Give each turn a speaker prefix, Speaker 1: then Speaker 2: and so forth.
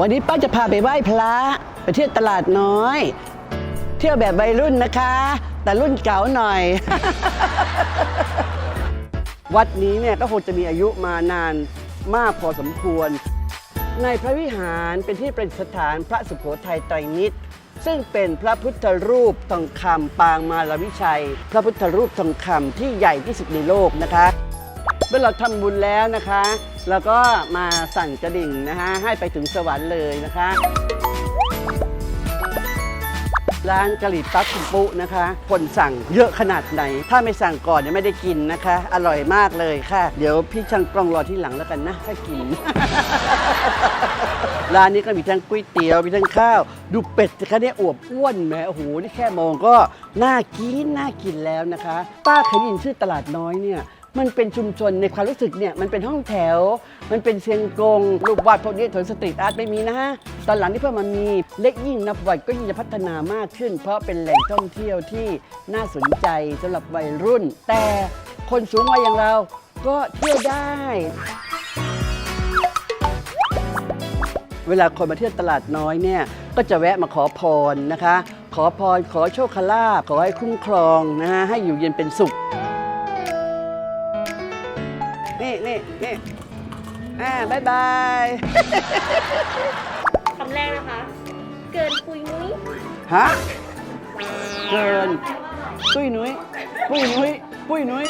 Speaker 1: วันนี้ป้าจะพาไปไหว้พระไปเที่ยวตลาดน้อย เที่ยวแบบวัยรุ่นนะคะ แต่รุ่นเก๋าหน่อย วัดนี้เนี่ยก็คงจะมีอายุมานานมากพอสมควร ในพระวิหารเป็นที่ประดิษฐานพระสุโขทัยไตรนิตซึ่งเป็นพระพุทธรูปทองคำปางมาลวิชัย พระพุทธรูปทองคำที่ใหญ่ที่สุดในโลกนะคะ เมื่อเราทำบุญแล้วนะคะแล้วก็มาสั่นกระดิ่งนะคะ ให้ไปถึงสวรรค์เลยนะคะ ร้านกะหรี่ปั๊บคุณปุนะคะ คนสั่งเยอะขนาดไหน ถ้าไม่สั่งก่อนเนี่ยไม่ได้กินนะคะ อร่อยมากเลยค่ะ เดี๋ยวพี่ช่างกล้องรอที่หลังแล้วกันนะถ้ากินร้านนี้ก็มีทั้งก๋วยเตี๋ยว มีทั้งข้าว ดูเป็ดสิคะเนี่ยอวบอ้วนแหมโอ้โหนี่แค่มองก็น่ากินน่ากินแล้วนะคะ ป้าเคยได้ยินชื่อตลาดน้อยเนี่ย มันเป็นชุมชนในความรู้สึกเนี่ยมันเป็นห้องแถว มันเป็นเชียงกงรูปวาดพวกนี้ถนนสตรีทอาร์ตไม่มีนะฮะตอนหลังที่เพิ่มมามีเล็กยิ่งนับวันก็ยิ่งจะพัฒนามากขึ้น เพราะเป็นแหล่งท่องเที่ยวที่น่าสนใจสำหรับวัยรุ่น แต่คนสูงวัยอย่างเราก็เที่ยวได้เวลาคนมาเที่ยวตลาดน้อยเนี่ยก็จะแวะมาขอพรนะคะ ขอพรขอโชคลาภขอให้คุ้มครองนะฮะให้อยู่เย็นเป็นสุข นี่นี่นี่อ่าบายบาย
Speaker 2: คำแรกนะคะ เกินปุยมุ้ย
Speaker 1: ฮะ เกินตุ้ยนุ้ย ปุ้ยนุ้ย ปุ้ยนุ้ย